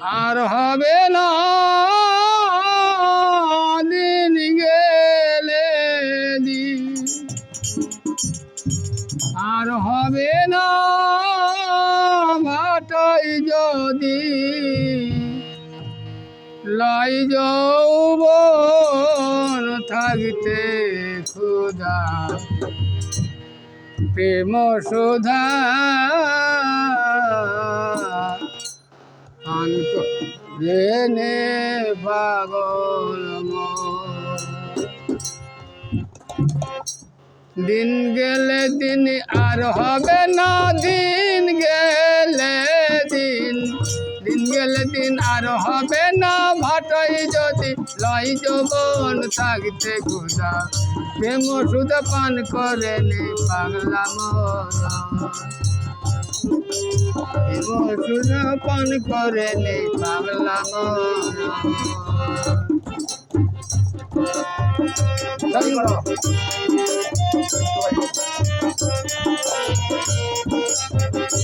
আর হবে না দিন গেলে দিন। আর হবে না ভাটাই যদি। লাই যৌবন থাকতে খুদা প্রেম সুধা জেনে পাগল দিন গেলে দিন আর হবে না, দিন গেলে দিন। দিন গেলে দিন আর হবে না, ভাটাই যদি লাই যৌবন থাকতে খুদা। প্রেম সুধা পান করে নে পাগলা মরা সুরা পান করে নে পাগলা চিরিতি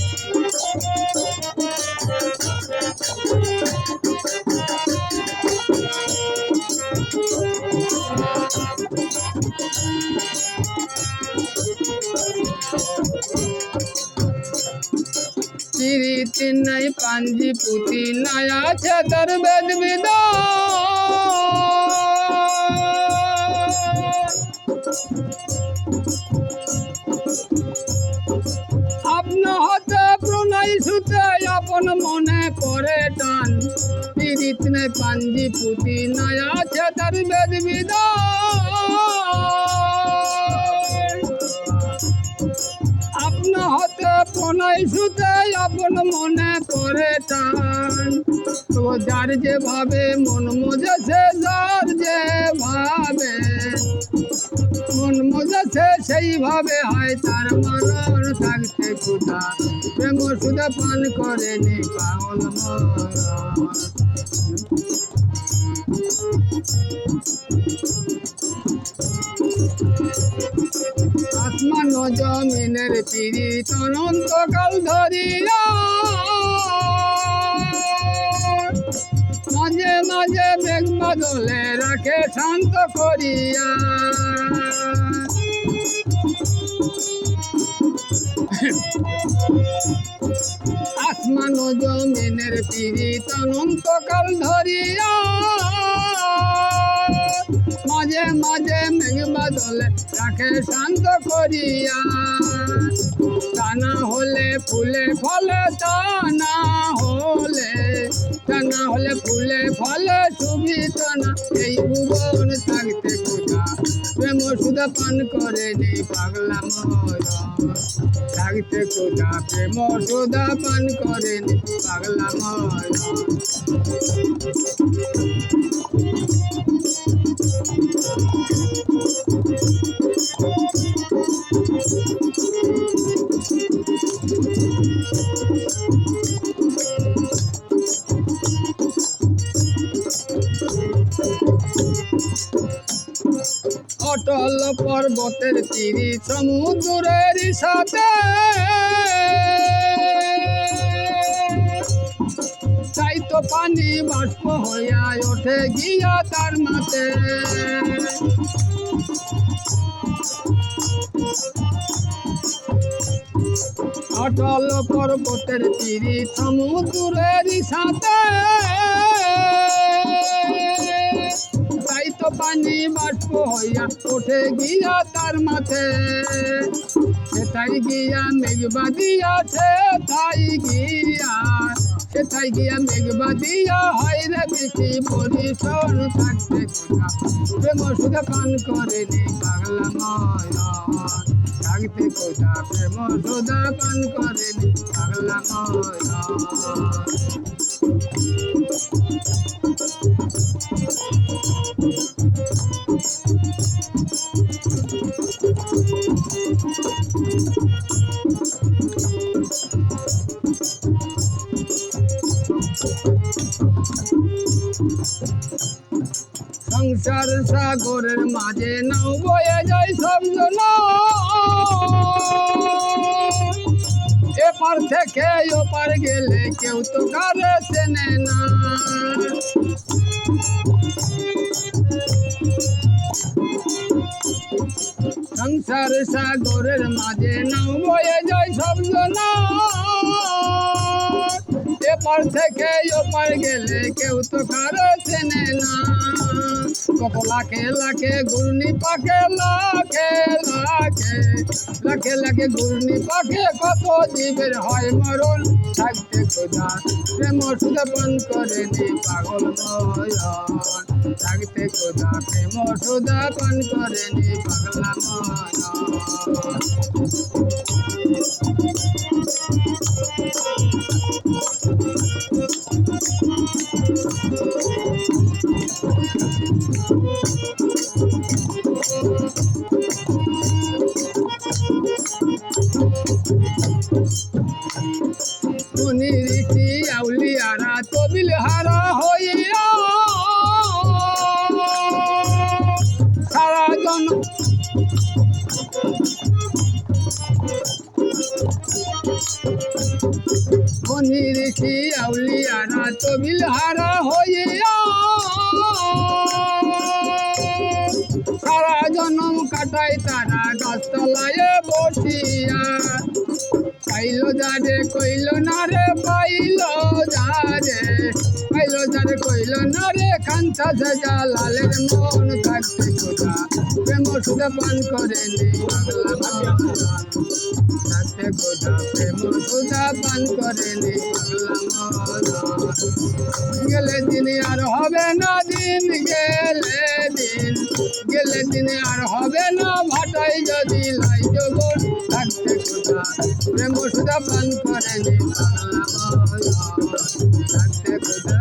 নাই পাঞ্জি পুতি নাই আছে তার বেদ আপনা হতে প্রণয় সুতে আপন মনে করে টান। পীড়িত নাই পাঞ্জি পুতি নাই আছে তার বেদ আপনা হতে প্রণয় সুতে আপন মনে করে টান। তো যার যে ভাবে মন মজেছে, যার যে ভাবে মন মজেছে, সেইভাবে হয় তার মরণ থাকতে ক্ষুধা প্রেম সুধা পান করে নি পাগল মরণ। জমিনের পীড়িত অনন্তকাল ধরিয়া। মাঝে মাঝে মেঘ বাদলে রাখে শান্ত করিয়া। আসমান জমিনের পীড়িত অনন্তকাল ধরিয়া। রাখে শান্ত করিয়া। তা না হলে ফুলে ফলে, তা না হলে তা না হলে ফুলে ফলে সুবিত না এই ভুবন থাকতে কোথা প্রেম সুধা পান করে নে পাগলা মর। থাকতে কোথা প্রেম সুধা পান করে নে পাগলা মর। অটল পর্বতের তীরে সমুদ্রের সাথে। তাই তো পানি বাষ্প হইয়া ওঠে গিয়া তার মাতে অটল পর্বতের তীরে সমুদ্রের সাথে। পানি বাষ্প হইয়া ওঠে গিয়া তার মাথে সেটাই গিয়া মেঘবা দিয়াছে তাই গিয়া। সেটাই গিয়া মেঘবা দিয়া হয় রে বেশি পরিশন থাকতে প্রেম সুধা পান করে নে পাগলা ময়ন থাকতে কোথা প্রেম সুধা পান করে নে পাগলা ময়ন সংসার সাগরের মাঝে নাও, বয়ে যায় সব জন এপার থেকে ওপার গেলে কেউ তো কারে চেনে না। সংসার সাগরের মাঝে নাও বয়ে যায় সব জনা এপার থেকে ওপার গেলে কেউ তো কারও চেনে না। কত লাখে লাখে ঘূর্ণি পাখে, লাখে লাখে লাখে লাখে ঘূর্ণি পাখে কত জীবের হয় মরণ? থাকতে খোঁজা প্রেম ওষুধ পান করে নি পাগল ময়ন থাকতে খোঁজা প্রেম ওষুধ পান করে নি পাগলা ময়ন আউলিয়ারা তবিল হারা হইয়া সারা জন মুনি ঋষি আউলিয়ারা তবিল হারা হইয়া সারা জনম কাটাই তারা গাছতলায় বসিয়া। পাইল যারে কইল না রে পাইল। কাঞ্চা সাজা লালের মন থাকতে কোথা প্রেম সুদা পান করে নে পাগলা থাকতে কোথা প্রেম সুদা পান করে নে গেলে দিন আর হবে না দিন, গেলে দিন। গেলে দিন আর হবে না ভাটাই যদি লাই জবর থাকতে কোথা প্রেম সুদা পান করে নে পাগলা মন থাকতে কোথা